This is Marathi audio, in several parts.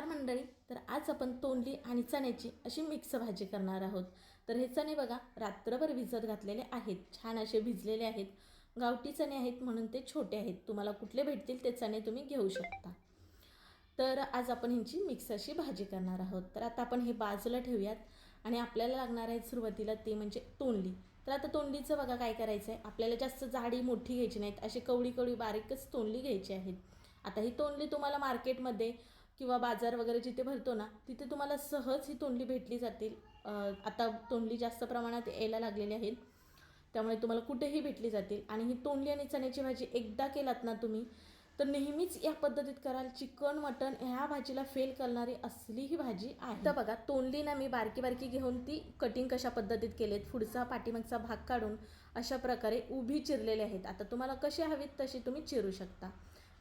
नमस्कार मंडळी? तर आज आपण तोंडली आणि चण्याची अशी मिक्स भाजी करणार आहोत. तर हे चणे बघा रात्रभर भिजत घातलेले आहेत. छान असे भिजलेले आहेत. गावठी चणे आहेत म्हणून ते छोटे आहेत. तुम्हाला कुठले भेटतील ते चणे तुम्ही घेऊ शकता. तर आज आपण ह्यांची मिक्स अशी भाजी करणार आहोत. तर आता आपण हे बाजूला ठेवूयात. आणि आपल्याला लागणार आहे सुरुवातीला ते म्हणजे तोंडली. तर आता तोंडलीचं बघा काय करायचं आहे आपल्याला जास्त जाडी मोठी घ्यायची नाहीत. अशी कवळी कवळी बारीकच तोंडली घ्यायची आहेत. आता ही तोंडली तुम्हाला मार्केटमध्ये किंवा बाजार वगैरे जिथे भरतो ना तिथे तुम्हाला सहज ही तोंडली भेटली जातील. आता तोंडली जास्त प्रमाणात यायला लागलेली आहेत. त्यामुळे तुम्हाला कुठेही भेटली जातील. आणि ही तोंडली आणि चण्याची भाजी एकदा केलात ना तुम्ही तर नेहमीच या पद्धतीत कराल. चिकन मटन ह्या भाजीला फेल करणारी असली ही भाजी आहे. तर बघा तोंडली ना मी बारकी बारकी घेऊन ती कटिंग कशा पद्धतीत केलेत पुढचा पाठीमागचा भाग काढून अशा प्रकारे उभी चिरलेले आहेत. आता तुम्हाला कशी हवीत तशी तुम्ही चिरू शकता.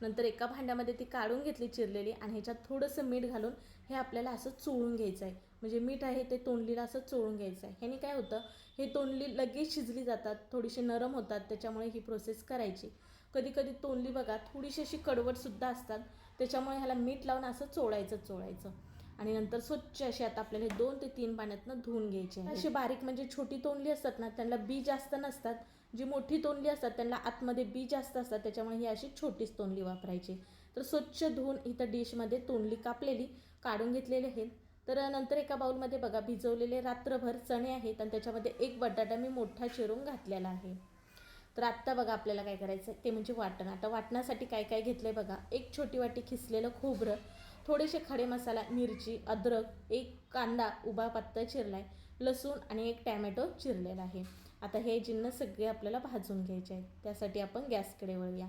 नंतर एका भांड्यामध्ये ती काढून घेतली चिरलेली आणि ह्याच्यात थोडंसं मीठ घालून हे आपल्याला असं चोळून घ्यायचं आहे म्हणजे मीठ आहे ते तोंडलीला असं चोळून घ्यायचं आहे ह्याने काय होतं हे तोंडली लगेच शिजली जातात थोडीशी नरम होतात त्याच्यामुळे ही प्रोसेस करायची. कधी कधी तोंडली बघा थोडीशी अशी कडवटसुद्धा असतात त्याच्यामुळे ह्याला मीठ लावून असं चोळायचं चोळायचं. आणि नंतर स्वच्छ अशी आता आपल्याला दोन ते तीन पाण्यातनं धुवून घ्यायचे. अशी बारीक म्हणजे छोटी तोंडली असतात ना त्यांना बी जास्त नसतात जी मोठी तोंडली असतात त्यांना आतमध्ये बी जास्त असतात त्याच्यामुळे ही अशी छोटीच तोंडली वापरायची. तर स्वच्छ धुवून इथं डिशमध्ये तोंडली कापलेली काढून घेतलेली आहेत तर नंतर एका बाउलमध्ये बघा भिजवलेले रात्रभर चणे आहेत आणि त्याच्यामध्ये एक बटाटा मी मोठा चिरून घातलेला आहे. तर आत्ता बघा आपल्याला काय करायचं आहे ते म्हणजे वाटण. आता वाटणासाठी काय काय घेतलं आहे बघा एक छोटी वाटी खिसलेलं खोबरं थोडेसे खडे मसाला मिरची अद्रक एक कांदा उभा पत्ता चिरला आहे लसूण आणि एक टॅमॅटो चिरलेला आहे. आता हे जिन्न सगळे आपल्याला भाजून घ्यायचे आहेत. त्यासाठी आपण गॅसकडे वळूया.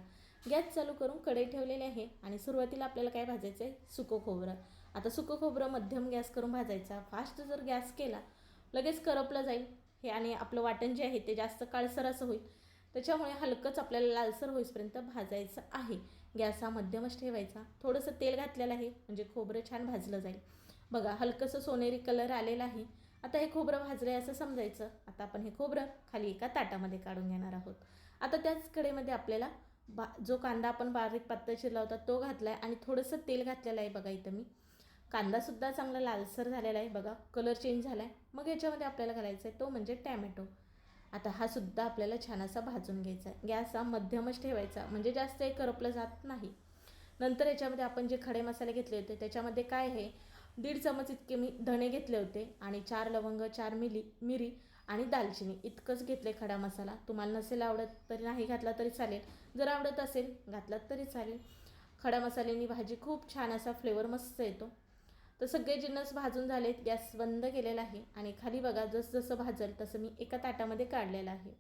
गॅस चालू करून कढई ठेवलेली आहे आणि सुरुवातीला आपल्याला काय भाजायचं आहे? सुकं खोबरं. आता सुकं खोबरं मध्यम गॅस करून भाजायचा. फास्ट जर गॅस केला लगेच करपलं जाईल. हे आणि आपलं वाटण जे आहे ते जास्त काळसर असं होईल. त्याच्यामुळे हलकंच आपल्याला लालसर होईपर्यंत भाजायचं आहे. गॅस हा मध्यमच ठेवायचा. थोडंसं तेल घातलेलं आहे म्हणजे खोबरं छान भाजलं जाईल. बघा हलकंसं सोनेरी कलर आलेला आहे. आता हे खोबरं भाजलं आहे असं समजायचं. आता आपण हे खोबरं खाली एका ताटामध्ये काढून घेणार आहोत. आता त्याच कडेमध्ये आपल्याला बा जो कांदा आपण बारीक पातळ शिरला होता तो घातला आहे आणि थोडंसं तेल घातलेलं आहे बघा इथं मी. कांदासुद्धा चांगला लालसर झालेला आहे बघा. कलर चेंज झाला आहे मग याच्यामध्ये आपल्याला घालायचा आहे तो म्हणजे टॅमॅटो. आता हा सुद्धा आपल्याला छान असा भाजून घ्यायचा आहे. गॅस हा मध्यमच ठेवायचा म्हणजे जास्त हे करपलं जात नाही. नंतर याच्यामध्ये आपण जे खडे मसाले घेतले होते त्याच्यामध्ये काय आहे? दीड चमच इतके मी धणे घेतले होते आणि चार लवंग चार मिली मिरी आणि दालचिनी. इतकंच घेतले खडा मसाला. तुम्हाला नसेल आवडत तरी नाही घातला तरी चालेल. जर आवडत असेल घातलात तरी चालेल. खडा मसाल्यानी भाजी खूप छान असा फ्लेवर मस्त येतो. तर सगळे जिन्नस भाजून झालेत गॅस बंद केलेला आहे आणि खाली बघा जसजसं जसं भाजल तसं मी एका ताटामध्ये काढलेलं आहे.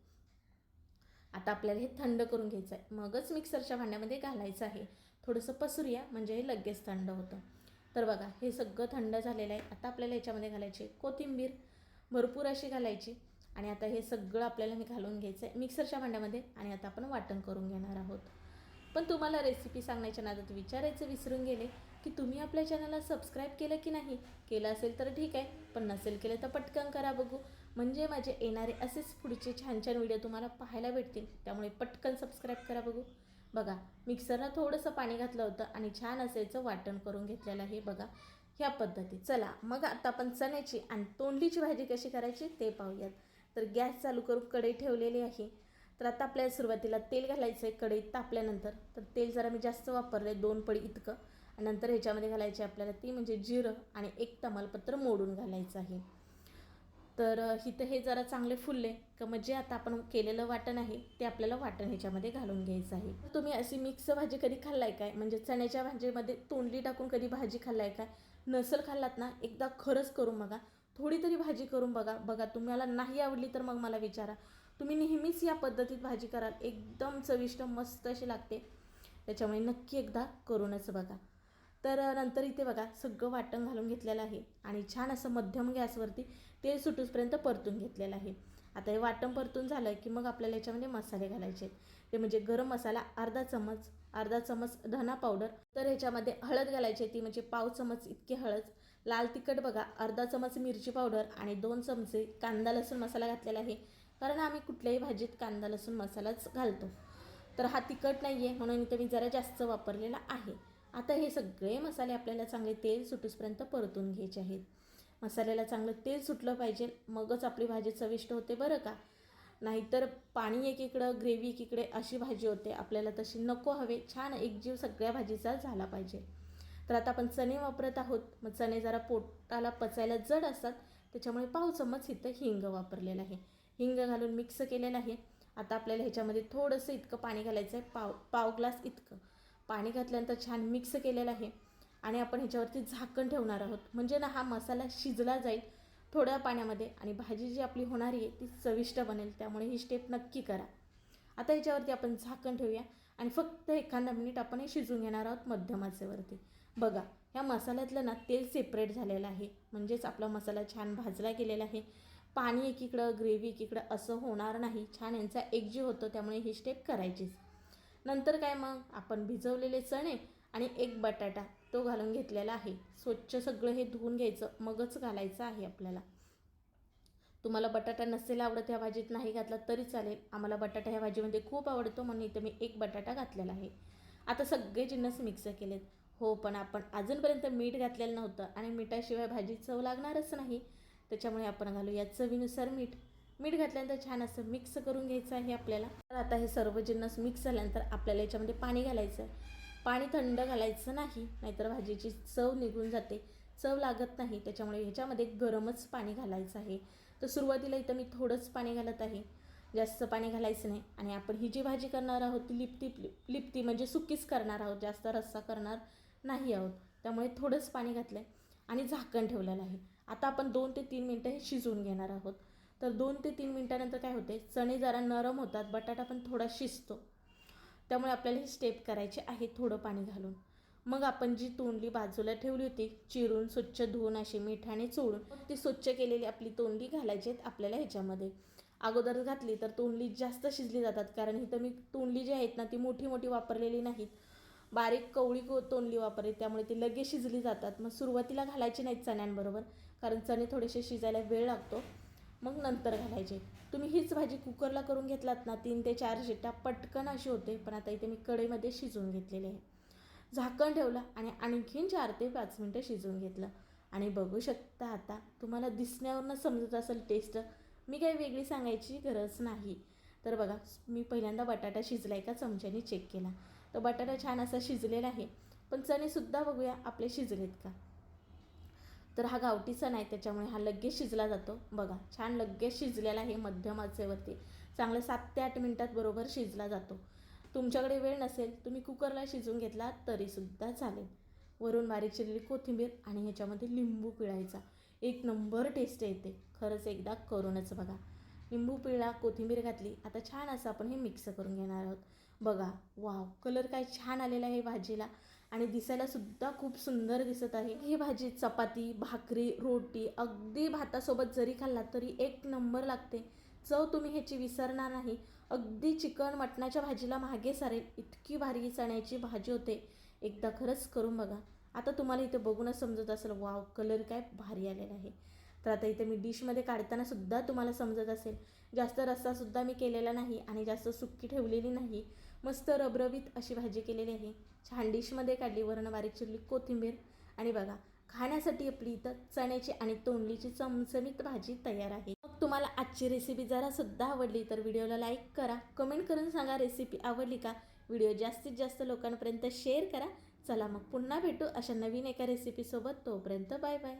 आता आपल्याला हे थंड करून घ्यायचं आहे मगच मिक्सरच्या भांड्यामध्ये घालायचं आहे. थोडंसं पसरूया म्हणजे हे लगेच थंड होतं. तर बघा हे सगळं थंड झालेलं आहे. आता आपल्याला याच्यामध्ये घालायची कोथिंबीर भरपूर अशी घालायची. आणि आता हे सगळं आपल्याला मी घालून घ्यायचं आहे मिक्सरच्या भांड्यामध्ये आणि आता आपण वाटण करून घेणार आहोत. पण तुम्हाला रेसिपी सांगण्याच्या नादात विचारायचं विसरून गेले की तुम्ही आपल्या चॅनलला सबस्क्राईब केलं की नाही? केलं असेल तर ठीक आहे पण नसेल केलं तर पटकन करा बघू. म्हणजे माझे येणारे असेच पुढचे छान छान व्हिडिओ तुम्हाला पाहायला भेटतील. त्यामुळे पटकन सबस्क्राईब करा बघू. बघा मिक्सरला थोडंसं पाणी घातलं होतं आणि छान असायचं वाटण करून घेतलेलं आहे बघा ह्या पद्धती. चला मग आता आपण चण्याची आणि तोंडलीची भाजी कशी करायची ते पाहूयात. तर गॅस चालू करून कढई ठेवलेली आहे. तर आता आपल्याला सुरुवातीला तेल घालायचं आहे कढईत तापल्यानंतर. तर तेल जरा मी जास्त वापरलं आहे दोन पडी इतकं. आणि नंतर ह्याच्यामध्ये घालायचे आपल्याला ती म्हणजे जिरं आणि एक तमालपत्र मोडून घालायचं आहे. तर इथं हे जरा चांगले फुलले. का मग जे आता आपण केलेलं वाटण आहे ते आपल्याला वाटण ह्याच्यामध्ये घालून घ्यायचं आहे. तुम्ही अशी मिक्स भाजी कधी खाल्लाय काय? म्हणजे चण्याच्या भाजीमध्ये तोंडली टाकून कधी भाजी खाल्लाय काय? नसल खाल्लात ना एकदा खरंच करून बघा. थोडी तरी भाजी करून बघा. बघा तुम्हाला नाही आवडली तर मग मला विचारा. तुम्ही नेहमीच या पद्धतीत भाजी कराल. एकदम चविष्ट मस्त अशी लागते. त्याच्यामुळे नक्की एकदा करूनच बघा. तर नंतर इथे बघा सगळं वाटण घालून घेतलेलं आहे आणि छान असं मध्यम गॅसवरती तेल सुटूसपर्यंत परतून घेतलेलं आहे. आता हे वाटण परतून झालं की मग आपल्याला याच्यामध्ये मसाले घालायचे ते म्हणजे गरम मसाला अर्धा चमच अर्धा चमच धना पावडर तर ह्याच्यामध्ये हळद घालायची ती म्हणजे पाव चमच इतकी हळद लाल तिखट बघा अर्धा चमच मिरची पावडर आणि दोन चमचे कांदा लसूण मसाला घातलेला आहे. कारण आम्ही कुठल्याही भाजीत कांदा लसूण मसालाच घालतो. तर हा तिखट नाही आहे म्हणून इथे मी जरा जास्त वापरलेला आहे. आता हे सगळे मसाले आपल्याला चांगले तेल सुटूसपर्यंत परतून घ्यायचे आहेत. मसाल्याला चांगलं तेल सुटलं पाहिजे मगच आपली भाजी चविष्ट होते बरं का? नाहीतर पाणी एकीकडं ग्रेव्ही एकीकडे अशी भाजी होते आपल्याला तशी नको हवे. छान एकजीव सगळ्या भाजीचा झाला पाहिजे. तर आता आपण चणे वापरत आहोत. मग चणे जरा पोटाला पचायला जड असतात त्याच्यामुळे पाव चम्मच इथं हिंग वापरलेलं आहे. हिंग घालून मिक्स केलेलं आहे. आता आपल्याला ह्याच्यामध्ये थोडंसं इतकं पाणी घालायचं आहे पाव पाव ग्लास इतकं. पाणी घातल्यानंतर छान मिक्स केलेलं आहे. आणि आपण ह्याच्यावरती झाकण ठेवणार आहोत. म्हणजे ना हा मसाला शिजला जाईल थोड्या पाण्यामध्ये आणि भाजी जी आपली होणारी आहे ती चविष्ट बनेल. त्यामुळे ही स्टेप नक्की करा. आता ह्याच्यावरती आपण झाकण ठेवूया. आणि फक्त एखादा मिनिट आपण हे शिजून घेणार आहोत मध्यम आचेवरती. बघा ह्या मसाल्यातलं ना तेल सेपरेट झालेलं आहे. म्हणजेच आपला मसाला छान भाजला गेलेला आहे. पाणी एकीकडं ग्रेव्ही एकीकडं असं होणार नाही. छान यांचा एकजीव होतो त्यामुळे ही स्टेप करायचीच. नंतर काय मग? आपण भिजवलेले चणे आणि एक बटाटा तो घालून घेतलेला आहे. स्वच्छ सगळं हे धुवून घ्यायचं. मगच घालायचं आहे आपल्याला. तुम्हाला बटाटा नसेल आवडत ह्या भाजीत नाही घातला तरी चालेल. आम्हाला बटाटा ह्या भाजीमध्ये खूप आवडतो म्हणून इथं मी एक बटाटा घातलेला आहे. आता सगळे जिन्नस मिक्स केलेत. हो पण आपण अजूनपर्यंत मीठ घातलेलं नव्हतं आणि मिठाशिवाय भाजी चव लागणारच नाही. त्याच्यामुळे आपण घालूया चवीनुसार मीठ. मीठ घातल्यानंतर छान असं मिक्स करून घ्यायचं आहे आपल्याला. तर आता हे सर्व जिन्नस मिक्स झाल्यानंतर आपल्याला याच्यामध्ये पाणी घालायचं आहे. पाणी थंड घालायचं नाही नाहीतर भाजीची चव निघून जाते. चव लागत नाही त्याच्यामुळे ह्याच्यामध्ये गरमच पाणी घालायचं आहे. तर सुरुवातीला इथं मी थोडंच पाणी घालत आहे. जास्त पाणी घालायचं नाही. आणि आपण ही जी भाजी करणार आहोत ती लिपती लिपती म्हणजे सुकीच करणार आहोत जास्त रस्सा करणार नाही आहोत. त्यामुळे थोडंच पाणी घातलं आहे आणि झाकण ठेवलेलं आहे. आता आपण दोन ते तीन मिनटं हे शिजवून घेणार आहोत. तर दोन ते तीन मिनटानंतर काय होते? चणे जरा नरम होतात बटाटा पण थोडा शिजतो. त्यामुळे आपल्याला ही स्टेप करायची आहे थोडं पाणी घालून. मग आपण जी तोंडली बाजूला ठेवली होती चिरून स्वच्छ धुवून अशी मिठाने चोळून मग ती स्वच्छ केलेली आपली तोंडली घालायची आहेत आपल्याला ह्याच्यामध्ये. अगोदर घातली तर तोंडली जास्त शिजली जातात कारण इथं मी तोंडली जी आहेत ना ती मोठी मोठी वापरलेली नाहीत. बारीक कवळी को तोंडली वापरली त्यामुळे ती लगेच शिजली जातात. मग सुरुवातीला घालायची नाहीत चण्यांबरोबर कारण चणे थोडेसे शिजायला वेळ लागतो. मग नंतर घालायचे. तुम्ही हीच भाजी कुकरला करून घेतलात ना तीन ते चार शिट्ट्या पटकन अशी होते पण आता इथे मी कढईमध्ये शिजवून घेतलेले आहे. झाकण ठेवलं आणि आणखीन चार ते पाच मिनटं शिजवून घेतलं. आणि बघू शकता आता तुम्हाला दिसण्यावरनं समजत असेल टेस्ट मी काही वेगळी सांगायची गरज नाही. तर बघा मी पहिल्यांदा बटाटा शिजला आहे का चमच्याने चेक केला. तर बटाटा छान असा शिजलेला आहे. पण चणेसुद्धा बघूया आपले शिजलेत का? तर हा गावठी नाही आहे त्याच्यामुळे हा लगेच शिजला जातो. बघा छान लगेच शिजलेला आहे मध्यम आचेवरती. चांगलं सात ते आठ मिनटात बरोबर शिजला जातो. तुमच्याकडे वेळ नसेल तुम्ही कुकरला शिजून घेतला तरीसुद्धा चालेल. वरून बारीक चिरलेली कोथिंबीर आणि ह्याच्यामध्ये लिंबू पिळायचा. एक नंबर टेस्ट येते. खरंच एकदा करूनच बघा. लिंबू पिळा कोथिंबीर घातली आता छान असं आपण हे मिक्स करून घेणार आहोत. बघा वाव कलर काय छान आलेला आहे भाजीला. आणि दिसायला सुद्धा खूप सुंदर दिसत आहे. ही भाजी चपाती भाकरी रोटी अगदी भातासोबत जरी खाल्ला तरी एक नंबर लागते. चव तुम्ही ह्याची विसरणार नाही. अगदी चिकन मटणाच्या भाजीला मागे सारेल. इतकी भारी चण्याची भाजी होते. एकदा खरंच करून बघा. आता तुम्हाला इथे बघूनच समजत असेल वाव कलर काय भारी आलेला आहे. तर आता इथे मी डिशमध्ये काढताना सुद्धा तुम्हाला समजत असेल. जास्त रस्सासुद्धा मी केलेला नाही आणि जास्त सुक्की ठेवलेली नाही. मस्त रबरबीत अशी भाजी केलेली आहे. छान डिशमध्ये काढली वरण बारीक चिरली कोथिंबीर. आणि बघा खाण्यासाठी आपली इथं चण्याची आणि तोंडलीची चमचमीत भाजी तयार आहे. मग तुम्हाला आजची रेसिपी जरासुद्धा आवडली तर व्हिडिओला लाईक करा. कमेंट करून सांगा रेसिपी आवडली का? व्हिडिओ जास्तीत जास्त लोकांपर्यंत शेअर करा. चला मग पुन्हा भेटू अशा नवीन एका रेसिपीसोबत तोपर्यंत बाय बाय